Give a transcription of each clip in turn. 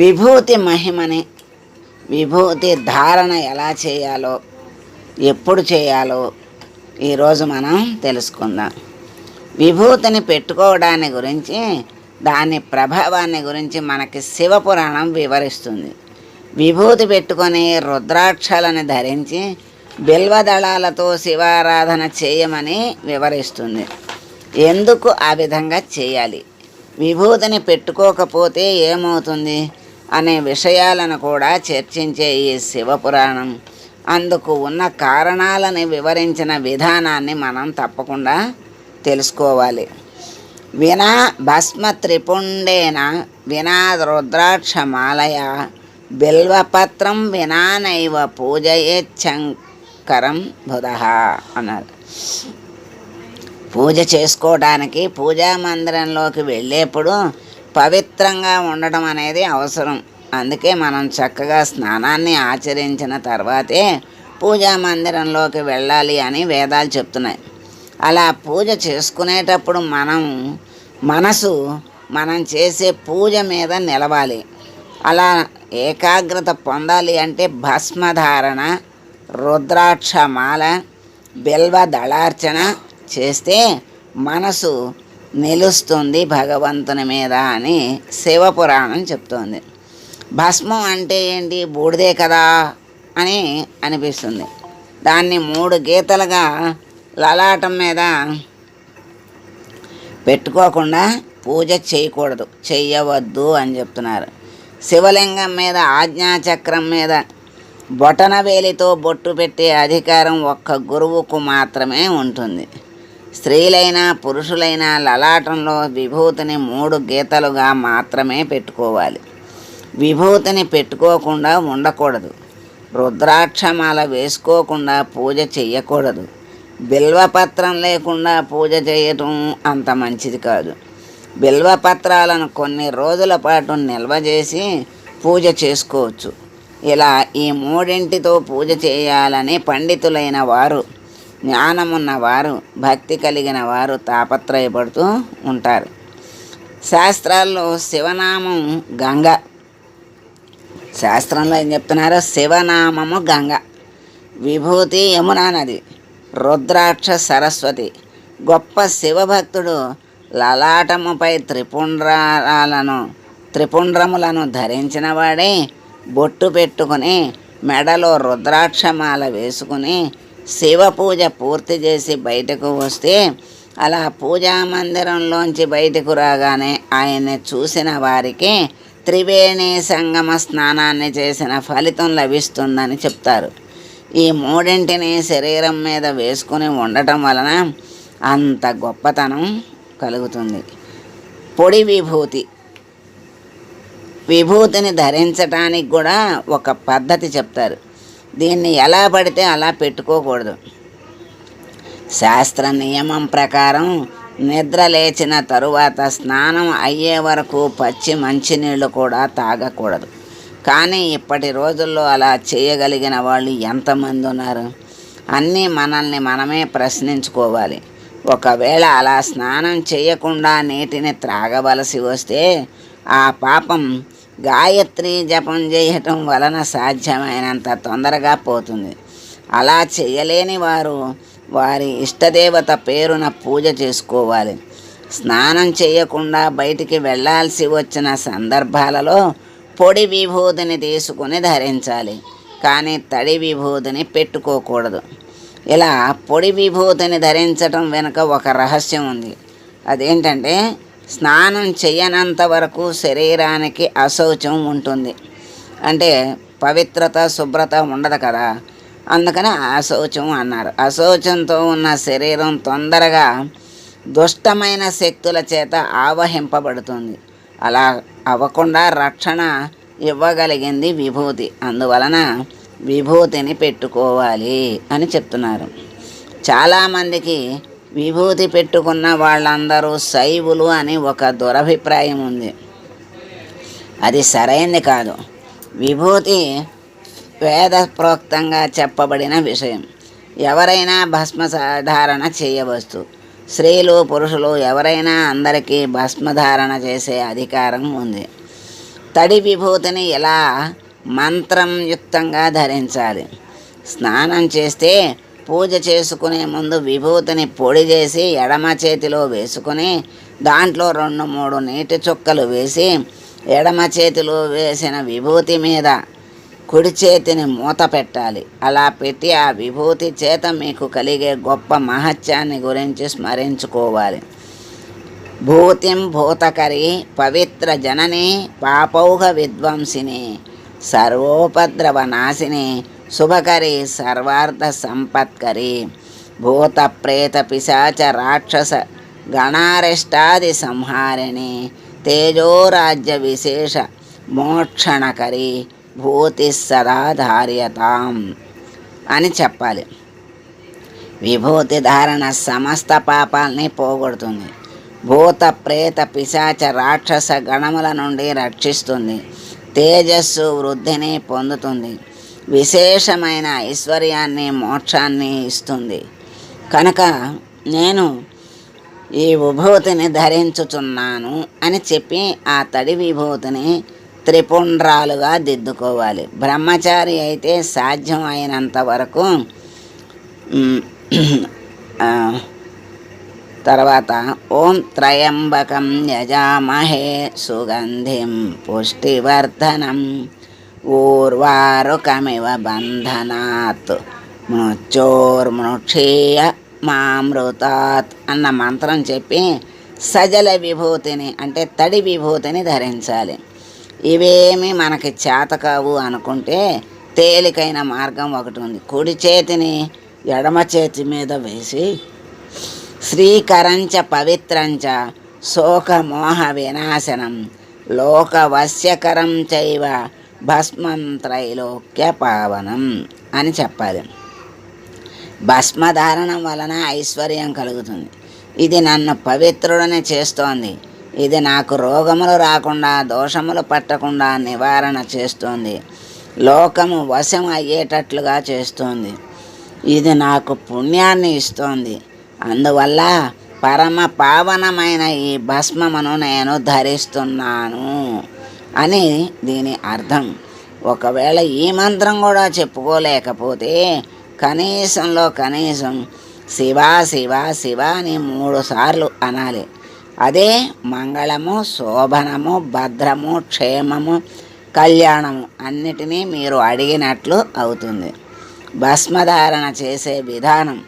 విభూతి మహిమని విభూతి ధారణ ఎలా చేయాలో ఎప్పుడు చేయాలో ఈరోజు మనం తెలుసుకుందాం. విభూతిని పెట్టుకోవడాన్ని గురించి దాని ప్రభావాన్ని గురించి మనకి శివపురాణం వివరిస్తుంది. విభూతి పెట్టుకొని రుద్రాక్షలను ధరించి బిల్వదళాలతో శివారాధన చేయమని వివరిస్తుంది. ఎందుకు ఆ విధంగా చేయాలి? విభూతిని పెట్టుకోకపోతే ఏమవుతుంది? అనే విషయాలను కూడా చర్చించే ఈ శివపురాణం. అందుకు ఉన్న కారణాలని వివరించిన విధానాన్ని మనం తప్పకుండా తెలుసుకోవాలి. వినా భస్మ త్రిపుండేన వినా రుద్రాక్షమాలయ బిల్వపత్రం వినానైవ పూజయేచ్చంకరం బుధ అన్నారు పూజ చేసుకోవడానికి పూజా మందిరంలోకి వెళ్ళేప్పుడు పవిత్రంగా ఉండడం అనేది అవసరం. అందుకే మనం చక్కగా స్నానాన్ని ఆచరించిన తర్వాతే పూజా మందిరంలోకి వెళ్ళాలి అని వేదాలు చెప్తున్నాయి. అలా పూజ చేసుకునేటప్పుడు మనం మనసు మనం చేసే పూజ మీద నిలవాలి. అలా ఏకాగ్రత పొందాలి అంటే భస్మధారణ రుద్రాక్ష మాల బిల్వ దళార్చన చేస్తే మనసు నిలుస్తుంది భగవంతుని మీద అని శివపురాణం చెప్తోంది. భస్మం అంటే ఏంటి? బూడిదే కదా అని అనిపిస్తుంది. దాన్ని మూడు గీతలుగా లలాటం మీద పెట్టుకోకుండా పూజ చేయకూడదు. చెయ్యవద్దు అని చెప్తున్నారు. శివలింగం మీద ఆజ్ఞాచక్రం మీద బొటన వేలితో బొట్టు పెట్టే అధికారం ఒక్క గురువుకు మాత్రమే ఉంటుంది. స్త్రీలైనా పురుషులైనా లలాటంలో విభూతిని మూడు గీతలుగా మాత్రమే పెట్టుకోవాలి. విభూతిని పెట్టుకోకుండా ఉండకూడదు. రుద్రాక్షమాల వేసుకోకుండా పూజ చేయకూడదు బిల్వపత్రం లేకుండా పూజ చేయటం అంత మంచిది కాదు. బిల్వపత్రాలను కొన్ని రోజుల పాటు నిల్వ చేసి పూజ చేసుకోవచ్చు. ఇలా ఈ మూడింటితో పూజ చేయాలని పండితులైన వారు జ్ఞానమున్నవారు భక్తి కలిగిన వారు తాపత్రయపడుతూ ఉంటారు. శాస్త్రాల్లో శివనామం గంగ. శాస్త్రంలో ఏం చెప్తున్నారో? శివనామము గంగ. విభూతి యమునా నది. రుద్రాక్ష సరస్వతి. గొప్ప శివభక్తుడు లలాటముపై త్రిపుండ్రాలను త్రిపుండ్రములను ధరించిన వాడే బొట్టు పెట్టుకుని మెడలో రుద్రాక్షమాల వేసుకుని శివ పూజ పూర్తి చేసి బయటకు వస్తే అలా పూజా మందిరంలోంచి బయటకు రాగానే ఆయన్ని చూసిన వారికి త్రివేణి సంగమ స్నానాన్ని చేసిన ఫలితం లభిస్తుందని చెప్తారు. ఈ మూడింటిని శరీరం మీద వేసుకుని ఉండటం వలన అంత గొప్పతనం కలుగుతుంది. పొడి విభూతి. విభూతిని ధరించటానికి కూడా ఒక పద్ధతి చెప్తారు. దీన్ని ఎలా పడితే అలా పెట్టుకోకూడదు. శాస్త్ర నియమం ప్రకారం నిద్ర లేచిన తరువాత స్నానం అయ్యే వరకు పచ్చి మంచినీళ్ళు కూడా తాగకూడదు. కానీ ఇప్పటి రోజుల్లో అలా చేయగలిగిన వాళ్ళు ఎంతమంది ఉన్నారు? అన్నీ మనల్ని మనమే ప్రశ్నించుకోవాలి. ఒకవేళ అలా స్నానం చేయకుండా నీటిని త్రాగవలసి వస్తే ఆ పాపం గాయత్రి జపం చేయటం వలన సాధ్యమైనంత తొందరగా పోతుంది. అలా చేయలేని వారు వారి ఇష్టదేవత పేరున పూజ చేసుకోవాలి. స్నానం చేయకుండా బయటికి వెళ్ళాల్సి వచ్చిన సందర్భాలలో పొడి విభూతిని తీసుకుని ధరించాలి. కానీ తడి విభూతిని పెట్టుకోకూడదు. ఇలా పొడి విభూతిని ధరించటం వెనుక ఒక రహస్యం ఉంది. అదేంటంటే స్నానం చేయనంత వరకు శరీరానికి అశౌచం ఉంటుంది. అంటే పవిత్రత శుభ్రత ఉండదు కదా. అందుకని అశౌచం అన్నారు. అశౌచంతో ఉన్న శరీరం తొందరగా దుష్టమైన శక్తుల చేత ఆవహింపబడుతుంది. అలా అవ్వకుండా రక్షణ ఇవ్వగలిగింది విభూతి. అందువలన విభూతిని పెట్టుకోవాలి అని చెప్తున్నారు. చాలామందికి విభూతి పెట్టుకున్న వాళ్ళందరూ శైవులు అని ఒక దురభిప్రాయం ఉంది. అది సరైంది కాదు. విభూతి వేద ప్రోక్తంగా చెప్పబడిన విషయం. ఎవరైనా భస్మ చేయవచ్చు స్త్రీలు పురుషులు ఎవరైనా అందరికీ భస్మధారణ చేసే అధికారం ఉంది. తడి విభూతిని ఎలా మంత్రం యుక్తంగా ధరించాలి? స్నానం చేస్తే పూజ చేసుకునే ముందు విభూతిని పొడి చేసి ఎడమ చేతిలో వేసుకుని దాంట్లో రెండు మూడు నీటి చుక్కలు వేసి ఎడమ చేతిలో వేసిన విభూతి మీద కుడి చేతిని మూత పెట్టాలి. అలా పెట్టి ఆ విభూతి చేత మీకు కలిగే గొప్ప మహత్యాన్ని గురించి స్మరించుకోవాలి. భూతిం భూతకరి పవిత్ర జనని పాపౌహ విధ్వంసిని సర్వోపద్రవ నాశిని శుభకరి సర్వార్థ సంపత్కరి. భూత ప్రేత పిశాచ రాక్షస గణారెష్టాది సంహారిణి. తేజోరాజ్య విశేష మోక్షణకరి భూతి సదా ధార్యతాం అని చెప్పాలి. విభూతి ధారణ సమస్త పాపాలని పోగొడుతుంది. భూత ప్రేత పిశాచ రాక్షస గణముల నుండి రక్షిస్తుంది. తేజస్సు వృద్ధిని పొందుతుంది. విశేషమైన ఐశ్వర్యాన్ని మోక్షాన్ని ఇస్తుంది. కనుక నేను ఈ విభూతిని ధరించుచున్నాను అని చెప్పి ఆ తడి విభూతిని త్రిపుండ్రాలుగా దిద్దుకోవాలి. బ్రహ్మచారి అయితే సాధ్యం అయినంత వరకు తర్వాత ఓం త్రయంబకం యజామహే సుగంధిం పుష్టివర్ధనం. ఊర్వారుకమివ బంధనాత్ మృత్యోర్మృక్షీయ మామృతాత్ అన్న మంత్రం చెప్పి సజల విభూతిని అంటే తడి విభూతిని ధరించాలి. ఇవేమి మనకి చేత కావు అనుకుంటే తేలికైన మార్గం ఒకటి ఉంది. కుడి చేతిని ఎడమ చేతి మీద వేసి శ్రీకరంచ పవిత్రంచ శోకమోహ వినాశనం లోకవశ్యకరం చైవ భస్మం త్రైలోక్య పావనం అని చెప్పాలి. భస్మధారణం వలన ఐశ్వర్యం కలుగుతుంది. ఇది నన్ను పవిత్రుడని చేస్తోంది. ఇది నాకు రోగములు రాకుండా దోషములు పట్టకుండా నివారణ చేస్తోంది. లోకము వశం అయ్యేటట్లుగా చేస్తోంది. ఇది నాకు పుణ్యాన్ని ఇస్తోంది. అందువల్ల పరమ పావనమైన ఈ భస్మమును నేను ధరిస్తున్నాను. అని దీని అర్థం. ఒకవేళ ఈ మంత్రం కూడా చెప్పుకోలేకపోతే కనీసంలో కనీసం శివ శివ శివ అని మూడు సార్లు అనాలి. అదే మంగళము శోభనము భద్రము క్షేమము కళ్యాణము అన్నిటినీ మీరు అడిగినట్లు అవుతుంది. భస్మధారణ చేసే విధానం.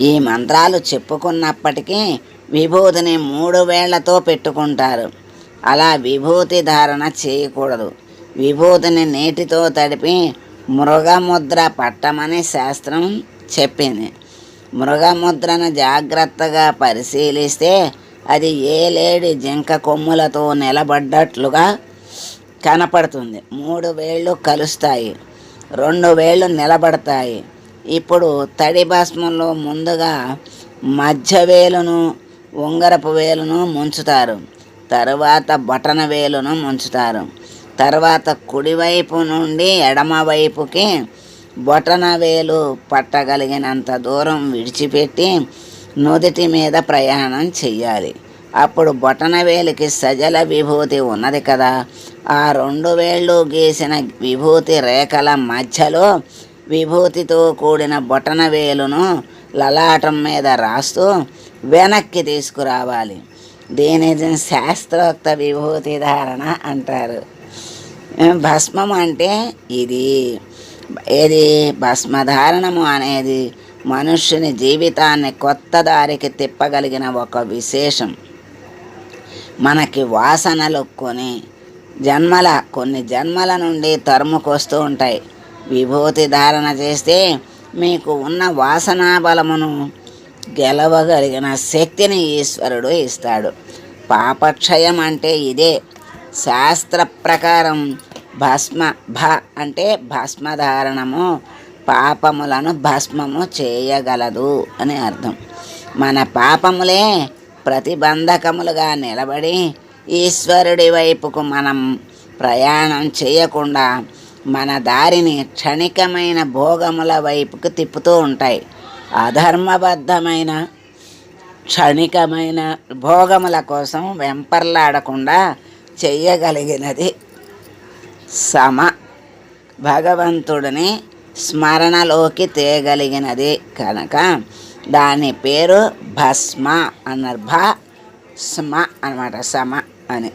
ఈ మంత్రాలు చెప్పుకున్నప్పటికీ విభూతిని మూడు వేళ్ళతో పెట్టుకుంటారు. అలా విభూతి ధారణ చేయకూడదు. విభూతిని నీటితో తడిపి మృగముద్ర పట్టమని శాస్త్రం చెప్పింది. మృగముద్రను జాగ్రత్తగా పరిశీలిస్తే అది ఏలేడి జింక కొమ్ములతో నిలబడ్డట్లుగా కనపడుతుంది. మూడు వేళ్ళు కలుస్తాయి. రెండు వేళ్ళు నిలబడతాయి. ఇప్పుడు తడి భస్మంలో ముందుగా మధ్య వేలును ఉంగరపు వేలును ముంచుతారు. తర్వాత బటన వేలును ముంచుతారు. తర్వాత కుడివైపు నుండి ఎడమవైపుకి బొటన వేలు పట్టగలిగినంత దూరం విడిచిపెట్టి నుదుటి మీద ప్రయాణం చెయ్యాలి. అప్పుడు బొటన వేలుకి సజల విభూతి ఉన్నది కదా. ఆ రెండు వేళ్ళు గీసిన విభూతి రేఖల మధ్యలో విభూతితో కూడిన బొటన వేలును లలాటం మీద రాస్తూ వెనక్కి తీసుకురావాలి. దీనిని శాస్త్రోక్త విభూతి ధారణ అంటారు. భస్మం అంటే ఇది. ఏది? భస్మధారణము అనేది మనుష్యుని జీవితాన్ని కొత్త దారికి తిప్పగలిగిన ఒక విశేషం. మనకి వాసనలు కొని జన్మల కొన్ని జన్మల నుండి తరుముకొస్తూ ఉంటాయి. విభూతి ధారణ చేస్తే మీకు ఉన్న వాసనా బలమును గెలవగలిగిన శక్తిని ఈశ్వరుడు ఇస్తాడు. పాపక్షయం అంటే ఇదే. శాస్త్ర ప్రకారం భస్మ భ అంటే భస్మధారణము. పాపములను భస్మము చేయగలదు అని అర్థం. మన పాపములే ప్రతిబంధకములుగా నిలబడి ఈశ్వరుడి వైపుకు మనం ప్రయాణం చేయకుండా మన దారిని క్షణికమైన భోగముల వైపుకు తిప్పుతూ ఉంటాయి. అధర్మబద్ధమైన క్షణికమైన భోగముల కోసం వెంపర్లాడకుండా చెయ్యగలిగినది సమ భగవంతుడిని స్మరణలోకి తేగలిగినది కనుక దాని పేరు భస్మ అన్నారు భ స్మ అనమాట సమ అని.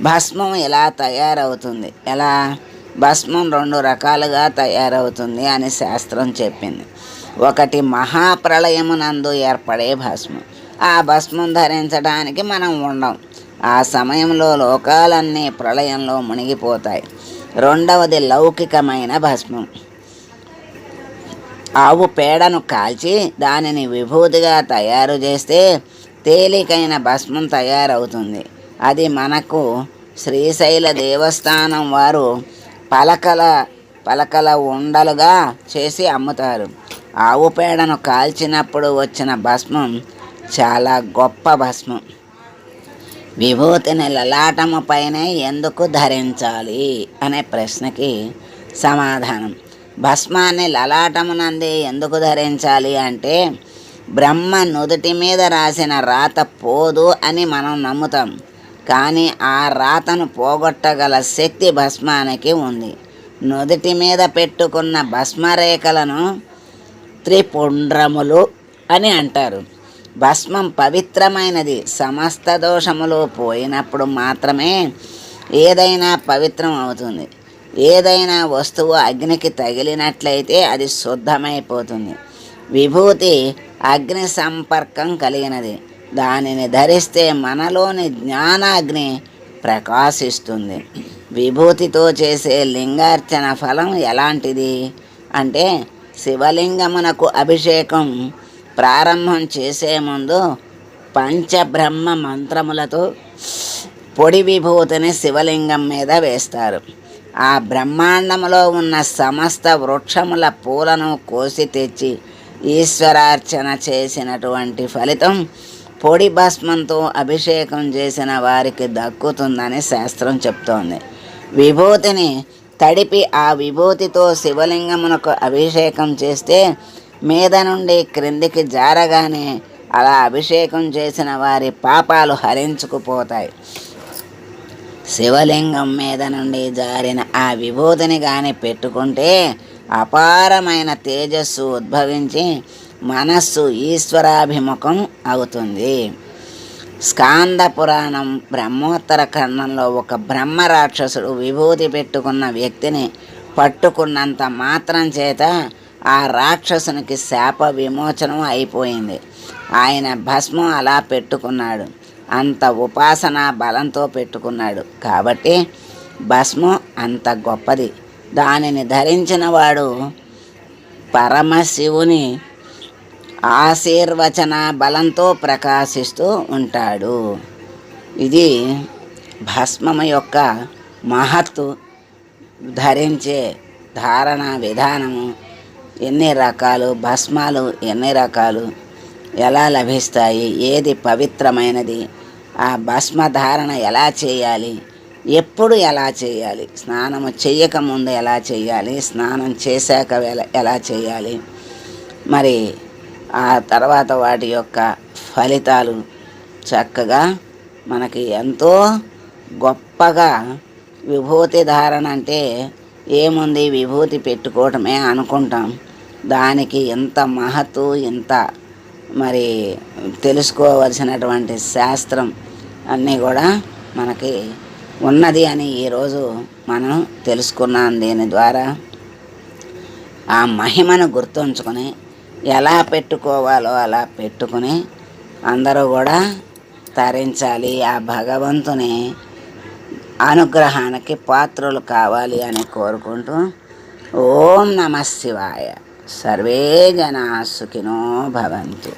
భస్మం ఎలా తయారవుతుంది? ఎలా? భస్మం రెండు రకాలుగా తయారవుతుంది అని శాస్త్రం చెప్పింది. ఒకటి మహాప్రళయమునందు ఏర్పడే భస్మం. ఆ భస్మం ధరించడానికి మనం ఉండం. ఆ సమయంలో లోకాలన్నీ ప్రళయంలో మునిగిపోతాయి. రెండవది లౌకికమైన భస్మం. ఆవు పేడను కాల్చి దానిని విభూతిగా తయారు చేస్తే తేలికైన భస్మం తయారవుతుంది. అది మనకు శ్రీశైల దేవస్థానం వారు పలకల పలకల ఉండలుగా చేసి అమ్ముతారు. ఆవు పేడను కాల్చినప్పుడు వచ్చిన భస్మం చాలా గొప్ప భస్మం. విభూతిని లలాటము పైనే ఎందుకు ధరించాలి అనే ప్రశ్నకి సమాధానం. భస్మాన్ని లలాటమునంది ఎందుకు ధరించాలి అంటే బ్రహ్మ నుదుటి మీద రాసిన రాత పోదు అని మనం నమ్ముతాం. కానీ ఆ రాతను పోగొట్టగల శక్తి భస్మానికి ఉంది. నుదుటి మీద పెట్టుకున్న భస్మరేఖలను త్రిపుండ్రములు అని అంటారు. భస్మం పవిత్రమైనది. సమస్త దోషములు పోయినప్పుడు మాత్రమే ఏదైనా పవిత్రం అవుతుంది. ఏదైనా వస్తువు అగ్నికి తగిలినట్లయితే అది శుద్ధమైపోతుంది. విభూతి అగ్ని సంపర్కం కలిగినది. దానిని ధరిస్తే మనలోని జ్ఞానాగ్ని ప్రకాశిస్తుంది. విభూతితో చేసే లింగార్చన ఫలం ఎలాంటిది? అంటే శివలింగమునకు అభిషేకం ప్రారంభం చేసే ముందు పంచబ్రహ్మ మంత్రములతో పొడి విభూతిని శివలింగం మీద వేస్తారు. ఆ బ్రహ్మాండములో ఉన్న సమస్త వృక్షముల పూలను కోసి తెచ్చి ఈశ్వరార్చన చేసినటువంటి ఫలితం పొడి భస్మంతో అభిషేకం చేసిన వారికి దక్కుతుందని శాస్త్రం చెప్తోంది. విభూతిని తడిపి ఆ విభూతితో శివలింగమునకు అభిషేకం చేస్తే మీద నుండి క్రిందికి జారగానే అలా అభిషేకం చేసిన వారి పాపాలు హరించుకుపోతాయి. శివలింగం మీద నుండి జారిన ఆ విభూతిని కానీ పెట్టుకుంటే అపారమైన తేజస్సు ఉద్భవించి మనస్సు ఈశ్వరాభిముఖం అవుతుంది. స్కాంద పురాణం బ్రహ్మోత్తర ఖండంలో ఒక బ్రహ్మ రాక్షసుడు విభూతి పెట్టుకున్న వ్యక్తిని పట్టుకున్నంత మాత్రం చేత ఆ రాక్షసునికి శాప విమోచనం అయిపోయింది. ఆయన భస్మం అలా పెట్టుకున్నాడు. అంత ఉపాసన బలంతో పెట్టుకున్నాడు. కాబట్టి భస్మం అంత గొప్పది. దానిని ధరించిన వాడు పరమశివుని ఆశీర్వచన బలంతో ప్రకాశిస్తూ ఉంటాడు. ఇది భస్మము యొక్క మహత్తు ధరించే ధారణ విధానము. ఎన్ని రకాలు భస్మాలు ఎన్ని రకాలు ఎలా లభిస్తాయి ఏది పవిత్రమైనది ఆ భస్మ ధారణ ఎలా చేయాలి ఎప్పుడు ఎలా చేయాలి స్నానము చేయకముందు ఎలా చేయాలి స్నానం చేశాక ఎలా చేయాలి మరి ఆ తర్వాత వాటి యొక్క ఫలితాలు చక్కగా మనకి ఎంతో గొప్పగా విభూతి ధారణ అంటే ఏముంది? విభూతి పెట్టుకోవటమే అనుకుంటాం. దానికి ఇంత మహత్తు ఇంత మరి తెలుసుకోవలసినటువంటి శాస్త్రం అన్నీ కూడా మనకి ఉన్నది అని ఈరోజు మనం తెలుసుకున్నాం. దీని ద్వారా ఆ మహిమను గుర్తుంచుకొని ఎలా పెట్టుకోవాలో అలా పెట్టుకుని అందరూ కూడా తరించాలి. ఆ భగవంతుని అనుగ్రహానికి పాత్రలు కావాలి అని కోరుకుంటూ ఓం నమ శివాయ. సర్వే జనా సుఖినో భవంతు.